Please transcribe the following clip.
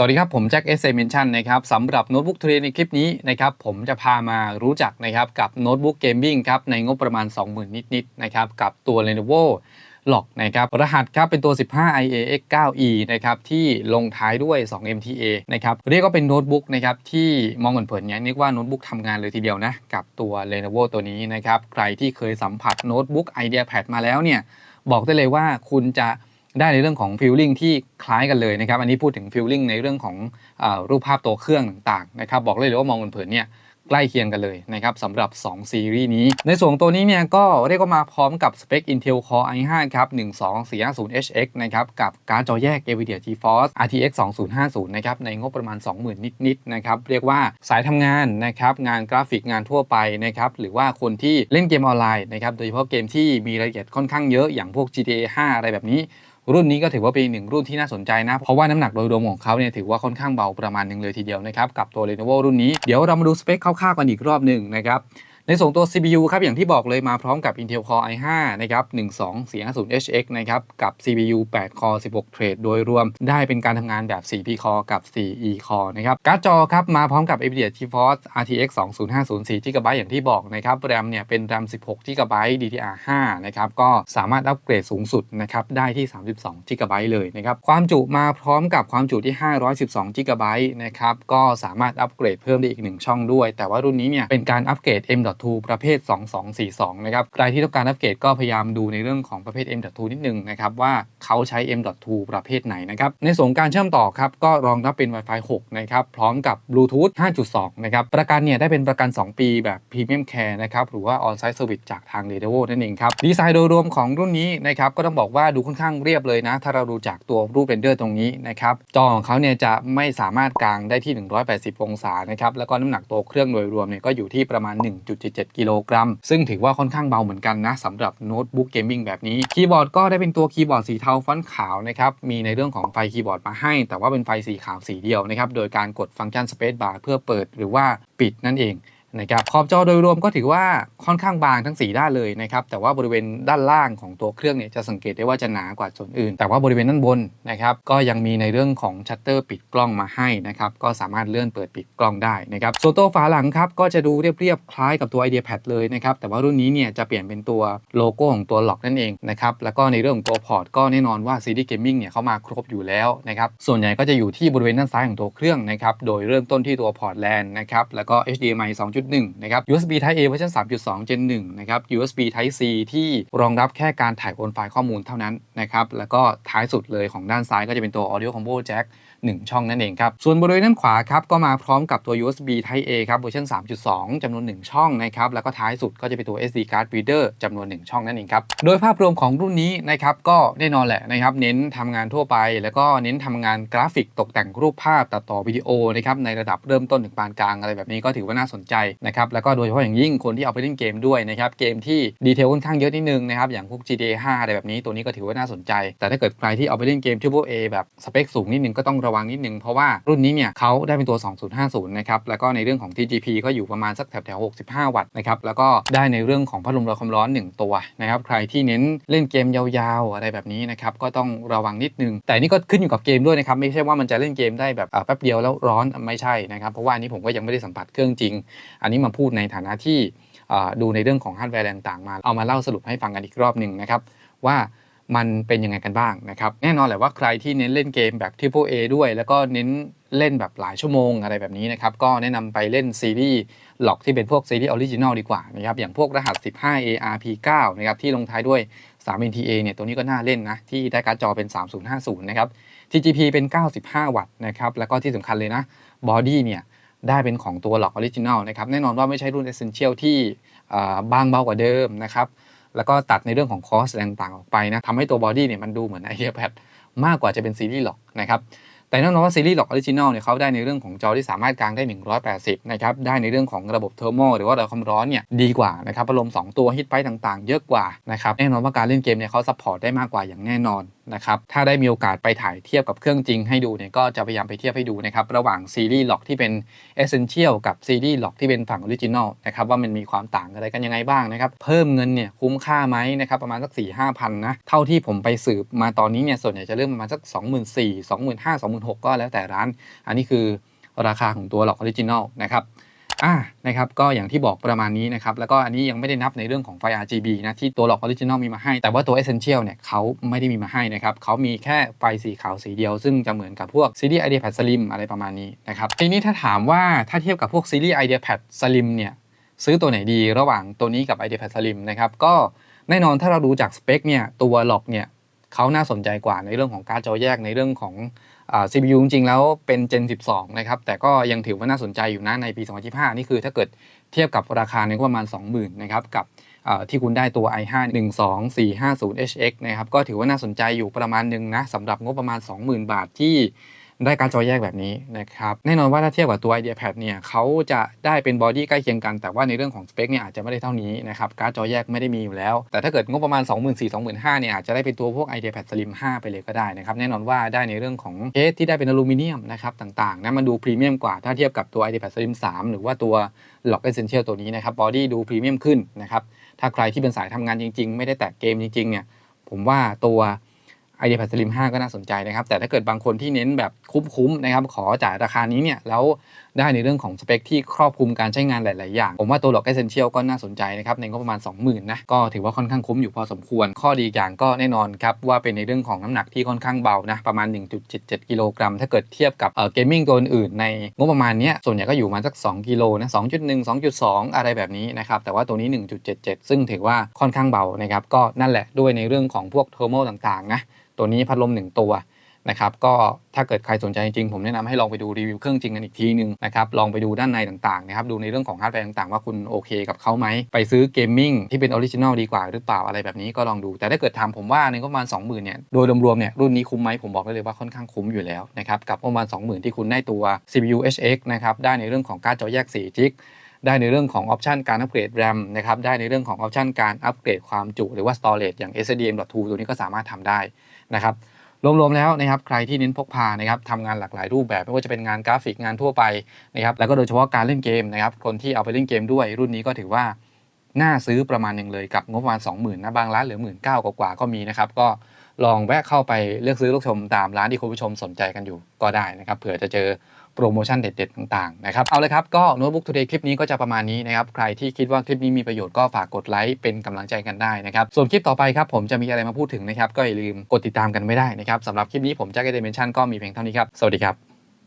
สวัสดีครับ ผมแจ็คเอสเซมนชั่นนะครับสำหรับโน้ตบุ๊กเทรนในคลิปนี้นะครับผมจะพามารู้จักนะครับกับโน้ตบุ๊กเกมมิ่งครับในงบประมาณ 20,000 นิดๆนะครับกับตัว Lenovo หลอกนะครับรหัสครับเป็นตัว 15 IAX 9E นะครับที่ลงท้ายด้วย 2 MTA นะครับเรียกว่าเป็นโน้ตบุ๊กนะครับที่มองเผินๆเนี่ยนึกว่าโน้ตบุ๊กทำงานเลยทีเดียวนะกับตัว Lenovo ตัวนี้นะครับใครที่เคยสัมผัสโน้ตบุ๊ก IdeaPad มาแล้วเนี่ยบอกได้เลยว่าคุณจะ ได้ในเรื่องของฟิลลิ่งที่คล้ายกันเลยนะครับ อันนี้พูดถึงฟิลลิ่งในเรื่องของอรูปภาพตัวเครื่องต่างๆนะครับ บอกเลยเลยว่ามองเผินๆเนี่ยใกล้เคียงกันเลยนะครับสำหรับ 2 ซีรีส์นี้ ในส่วนตัวนี้เนี่ยก็เรียกว่ามาพร้อมกับสเปค Intel Core i5 ครับ 12450HX นะครับ กับการ์ดจอแยก NVIDIA GeForce RTX 2050 นะครับ ในงบประมาณ 20,000 นิดๆนะครับ เรียกว่าสายทำงานนะครับ งานกราฟิกงานทั่วไปนะครับ หรือว่าคนที่เล่นเกมออนไลน์นะครับ โดยเฉพาะเกมที่มีรายละเอียดค่อนข้างเยอะอย่างพวก GTA 5 อะไรแบบนี้ รุ่นนี้ก็ถือว่าเป็นอีกหนึ่งรุ่นที่น่าสนใจนะ เพราะว่าน้ำหนักโดยรวมของเขาเนี่ยถือว่าค่อนข้างเบาประมาณหนึ่งเลยทีเดียวนะครับกับตัว Lenovo รุ่นนี้เดี๋ยวเรามาดูสเปคคร่าวๆกันอีกรอบหนึ่งนะครับ ในส่วนตัว CPU ครับอย่างที่บอกเลยมาพร้อมกับ Intel Core i5 นะครับ 12450HX นะครับ กับ CPU 8 Core 16 Thread โดยรวมได้เป็นการทำงานแบบ 4P Core กับ 4E Core นะครับ การ์ดจอครับมาพร้อมกับ NVIDIA GeForce RTX 2050 4GB อย่างที่บอกนะครับ RAM เนี่ยเป็น RAM 16GB DDR5 นะครับ ก็สามารถอัปเกรดสูงสุดนะครับ ได้ที่ 32GB เลยนะครับ ความจุมาพร้อมกับความจุที่ 512GB นะครับ ก็สามารถอัปเกรดเพิ่มได้อีก 1 ช่องด้วย แต่ว่ารุ่นนี้เนี่ยเป็นการอัปเกรด M.2 ประเภท 2242 นะครับใครที่ต้องการอัปเกรดก็พยายามดูในเรื่องของประเภท M.2 นิดนึงนะครับว่าเขาใช้ M.2 ประเภทไหนนะครับในส่วนการเชื่อมต่อครับก็รองรับเป็น Wi-Fi 6 นะครับ พร้อมกับบลูทูธ5.2 นะครับ ประกันเนี่ยได้เป็นประกัน 2 ปีแบบ Premium Care นะครับ หรือว่า On-Site Service จากทาง Lenovo นั่นเองครับ ดีไซน์โดยรวมของรุ่นนี้นะครับ ก็ต้องบอกว่าดูค่อนข้างเรียบเลยนะ ถ้าเราดูจากตัวรูปเรนเดอร์ตรงนี้นะครับ จอของเขาเนี่ยจะไม่สามารถกางได้ที่ 180 องศานะครับ แล้วก็น้ำหนักตัวเครื่องโดยรวมเนี่ยก็อยู่ที่ประมาณ77กิโลกรัม ซึ่งถือว่าค่อนข้างเบาเหมือนกันนะสำหรับโน้ตบุ๊กเกมมิ่งแบบนี้ คีย์บอร์ดก็ได้เป็นตัวคีย์บอร์ดสีเทาฟอนต์ขาวนะครับ มีในเรื่องของไฟคีย์บอร์ดมาให้ แต่ว่าเป็นไฟสีขาวสีเดียวนะครับ โดยการกดฟังก์ชันสเปซบาร์เพื่อเปิดหรือว่าปิดนั่นเอง นะครับขอบจอโดยรวมก็ถือว่าค่อนข้างบางทั้ง 4 ด้านเลยนะครับแต่ว่าบริเวณด้านล่างของตัวเครื่องเนี่ยจะสังเกตได้ว่าจะหนากว่าส่วนอื่น แต่ว่าบริเวณด้านบนนะครับก็ยังมีในเรื่องของชัตเตอร์ปิดกล้องมาให้นะครับก็สามารถเลื่อนเปิดปิดกล้องได้นะครับส่วนตัวฝาหลังครับก็จะดูเรียบๆคล้ายกับตัว IdeaPad เลยนะครับแต่ว่ารุ่นนี้เนี่ยจะเปลี่ยนเป็นตัวโลโก้ของตัวล็อกนั่นเองนะครับแล้วก็ในเรื่องของตัวพอร์ตก็แน่นอนว่า CD Gaming เนี่ยเขามาครบอยู่แล้วนะครับส่วนใหญ่ก็จะอยู่ที่บริเวณด้านซ้ายของตัวเครื่องนะครับโดยเริ่มต้นที่ตัวพอร์ตแลนนะครับแล้วก็ HDMI 3.1 นะครับ USB Type A เวอร์ชัน3.2 Gen 1 นะครับ USB Type C ที่รองรับแค่การถ่ายโอนไฟล์ข้อมูลเท่านั้นนะครับ แล้วก็ท้ายสุดเลยของด้านซ้ายก็จะเป็นตัว Audio Combo Jack 1 ช่องนั่นเองครับ ส่วนบริเวณด้านขวาครับก็มาพร้อมกับตัว USB Type A ครับเวอร์ชัน3.2 จำนวน 1 ช่องนะครับแล้วก็ท้ายสุดก็จะเป็นตัว SD card reader จำนวน 1 ช่องนั่นเองครับโดยภาพรวมของรุ่นนี้นะครับก็แน่นอนแหละนะครับเน้นทำงานทั่วไป แล้วก็เน้นทำงานกราฟิกตกแต่งรูปภาพตัดต่อวิดีโอนะครับในระดับเริ่มต้นถึงปานกลางอะไรแบบนี้ก็ถือว่าน่าสนใจนะครับแล้วก็โดยเฉพาะอย่างยิ่งคนที่เอาไปเล่นเกมด้วยนะครับเกมที่ดีเทลค่อนข้างเยอะนิดนึงนะครับอย่างพวก GTA 5 อะไรแบบนี้ตัวนี้ก็ถือว่าน่าสนใจ แต่ถ้าเกิดใครที่เอาไปเล่นเกม Triple A แบบสเปคสูงนิดนึงก็ต้องระวังนิดนึง เพราะว่ารุ่นนี้เนี่ยเขาได้เป็นตัว 2050 นะครับ แล้วก็ในเรื่องของ TGP ก็อยู่ประมาณสักแถวแถว65 วัตต์นะครับ แล้วก็ได้ในเรื่องของพัดลมระบายความร้อน 1 ตัวนะครับ ใครที่เน้นเล่นเกมยาวๆ อะไรแบบนี้นะครับ ก็ต้องระวังนิดนึง แต่นี่ก็ขึ้นอยู่กับเกมด้วยนะครับ ไม่ใช่ว่ามันจะเล่นเกมได้แบบแป๊บเดียวแล้วร้อนไม่ใช่นะครับ เพราะว่าอันนี้ผมก็ยังไม่ได้สัมผัสเครื่องจริง อันนี้มาพูดในฐานะที่ดูในเรื่องของฮาร์ดแวร์ต่างๆมา เอามาเล่าสรุปให้ฟังกันอีกรอบหนึ่งนะครับว่า มันเป็นยังไงกันบ้างนะครับ แน่นอนแหละว่าใครที่เน้นเล่นเกมแบบ Triple A ด้วย แล้วก็เน้นเล่นแบบหลายชั่วโมงอะไรแบบนี้นะครับ ก็แนะนำไปเล่นซีรีส์หลอกที่เป็นพวกซีรีส์ออริจินอลดีกว่านะครับ อย่างพวกรหัส 15 ARP9 นะครับที่ลงท้ายด้วย 3 NTA เนี่ยตัวนี้ก็น่าเล่นนะ ที่ได้การ์ดจอเป็น 3050 นะครับ TGP เป็น 95 วัตต์นะครับ แล้วก็ที่สำคัญเลยนะบอดี้เนี่ยได้เป็นของตัวหลอกออริจินอลนะครับ แน่นอนว่าไม่ใช่รุ่น Essential ที่บางเบากว่าเดิมนะครับ แล้วก็ตัดในเรื่องของคอสต่างๆออกไปนะทำให้ตัวบอดี้เนี่ยมันดูเหมือนไอเดียแพดมากกว่าจะเป็นซีรีส์หรอกนะครับแต่แน่นอนว่าซีรีส์หลอกออริจินอลเนี่ยเขาได้ในเรื่องของจอที่สามารถกางได้ 180 นะครับ ได้ในเรื่องของระบบเทอร์โมหรือว่าระบบความร้อนเนี่ยดีกว่านะครับพัดลม2ตัวฮิตไปต่างๆ เยอะกว่านะครับ แน่นอนว่าการเล่นเกมเนี่ยเขาซัพพอร์ตได้มากกว่าอย่างแน่นอน นะครับถ้าได้มีโอกาสไปถ่ายเทียบกับเครื่องจริงให้ดูเนี่ยก็จะพยายามไปเทียบให้ดูนะครับระหว่างซีรีส์ล็อกที่เป็น Essential กับซีรีส์ล็อกที่เป็นฝั่งออริจินอลนะครับว่ามันมีความต่างอะไรกันยังไงบ้างนะครับเพิ่มเงินเนี่ยคุ้มค่าไหมนะครับประมาณสัก4ี่ห้าพันนะเท่าที่ผมไปสืบมาตอนนี้เนี่ยส่วนใหญ่จะเริ่มประมาณสัก 2 4 0 0 0 0 2 5 0 0 0 2 6 0 0ก็แล้วแต่ร้าน อันนี้คือราคาของตัวล็อกออริจินอลนะครับ อ่านะครับก็อย่างที่บอกประมาณนี้นะครับแล้วก็อันนี้ยังไม่ได้นับในเรื่องของไฟ RGB นะที่ตัวหลอกออริจินอลมีมาให้ แต่ว่าตัว Essential เนี่ยเขาไม่ได้มีมาให้นะครับเขามีแค่ไฟสีขาวสีเดียว ซึ่งจะเหมือนกับพวกซีรีส์ IdeaPad Slim อะไรประมาณนี้นะครับทีนี้ถ้าถามว่าถ้าเทียบกับพวกซีรีส์ IdeaPad Slim เนี่ยซื้อตัวไหนดีระหว่างตัวนี้กับ IdeaPad Slim นะครับก็แน่นอนถ้าเราดูจากสเปคเนี่ยตัวหลอกเนี่ยเขาน่าสนใจกว่าในเรื่องของการ์ดจอแยกในเรื่องของ CPU จริงๆแล้วเป็น Gen 12 นะครับ แต่ก็ยังถือว่าน่าสนใจอยู่นะในปี 2025 นี่คือถ้าเกิดเทียบกับราคาเนี่ยก็ประมาณ 20,000 นะครับ กับที่คุณได้ตัว i5 12450HX นะครับ ก็ถือว่าน่าสนใจอยู่ประมาณหนึ่งนะสำหรับงบประมาณ 20,000 บาทที่ ได้การจอแยกแบบนี้นะครับแน่นอนว่าถ้าเทียบกับตัว IdeaPad เนี่ยเขาจะได้เป็นบอดี้ใกล้เคียงกัน แต่ว่าในเรื่องของสเปคเนี่ยอาจจะไม่ได้เท่านี้นะครับการจอแยกไม่ได้มีอยู่แล้ว แต่ถ้าเกิดงบประมาณ 24,000-25,000เนี่ยอาจจะได้เป็นตัวพวก IdeaPad Slim 5 ไปเลยก็ได้นะครับแน่นอนว่าได้ในเรื่องของเคสที่ได้เป็นอลูมิเนียมนะครับต่างๆนะมันดูพรีเมียมกว่าถ้าเทียบกับตัว IdeaPad Slim 3 หรือว่าตัว Lock Essential ตัวนี้นะครับบอดี้ดูพรีเมียมขึ้นนะครับถ้าใครที่เป็นสายทำงานจริง ๆ ไม่ได้แตะเกมจริงๆเนี่ยผมว่าตัว iPad Slim 5 ก็น่าสนใจนะครับ แต่ถ้าเกิดบางคนที่เน้นแบบคุ้มๆนะครับ ขอจ่ายราคานี้เนี่ยแล้วได้ในเรื่องของสเปคที่ครอบคลุมการใช้งานหลาย ๆ อย่าง ผมว่าตัวหลอก Essential ก็น่าสนใจนะครับ ในงบประมาณ 20,000นะก็ถือว่าค่อนข้างคุ้มอยู่พอสมควร ข้อดีอย่างก็แน่นอนครับ ว่าเป็นในเรื่องของน้ำหนักที่ค่อนข้างเบานะประมาณ 1.77 กิโลกรัมถ้าเกิดเทียบกับเกมมิ่งตัวอื่นในงบประมาณนี้ส่วนใหญ่ก็อยู่มาสัก 2 กิโลนะ 2.1 2.2 อะไรแบบนี้นะครับแต่ว่าตัวนี้ 1.77 ซึ่งถือว่าค่อนข้างเบานะครับก็นั่นแหละด้วยในเรื่องของพวกเทอร์โมต่าง ๆ นะ ตัวนี้พัดลม 1 ตัวนะครับก็ถ้าเกิดใครสนใจจริงผมแนะนำให้ลองไปดูรีวิวเครื่องจริงกันอีกทีนึงนะครับลองไปดูด้านในต่างๆนะครับดูในเรื่องของฮาร์ดแวร์ต่างๆ ว่าคุณโอเคกับเขาไหม ไปซื้อเกมมิ่งที่เป็นออริจินอลดีกว่าหรือเปล่าอะไรแบบนี้ก็ลองดู แต่ถ้าเกิดถามผมว่าในงบประมาณ 20,000เนี่ยโดยรวมๆเนี่ยรุ่นนี้คุ้มไหมผมบอกได้เลยว่าค่อนข้างคุ้มอยู่แล้วนะครับกับประมาณ 20,000 ที่คุณได้ตัว CPU HX นะครับได้ในเรื่องของการ์ดจอแยก4จิกได้ในเรื่องของออปชันการอัปเกรด RAM นะครับได้ในเรื่องของออปชันการอัปเกรดความจุหรือว่า storage อย่าง SSDM.2 ตัวนี้ก็สามารถทำได้ นะครับรวมๆแล้วนะครับใครที่เน้นพกพานะครับทำงานหลากหลายรูปแบบ ไม่ว่าจะเป็นงานกราฟิกงานทั่วไปนะครับแล้วก็โดยเฉพาะการเล่นเกมนะครับคนที่เอาไปเล่นเกมด้วย รุ่นนี้ก็ถือว่าน่าซื้อประมาณหนึ่งเลยกับงบประมาณ 20,000นะบางร้านเหลือ1 9 0 0 0กว่าก็มีนะครับก็ลองแวะเข้าไปเลือกซื้อลูกชมตามร้านที่คุณผู้ชมสนใจกันอยู่ก็ได้นะครับเผื่อจะเจอ โปรโมชั่นเด็ด ๆ ต่างๆนะครับเอาเลยครับก็โน้ตบุ๊กทูเดย์คลิปนี้ก็จะประมาณนี้นะครับใครที่คิดว่าคลิปนี้มีประโยชน์ก็ฝากกดไลค์เป็นกำลังใจกันได้นะครับส่วนคลิปต่อไปครับผมจะมีอะไรมาพูดถึงนะครับก็อย่าลืมกดติดตามกันไม่ได้นะครับสำหรับคลิปนี้ผมแจ็คเดเมนชั่นก็มีเพียงเท่านี้ครับสวัสดีครับ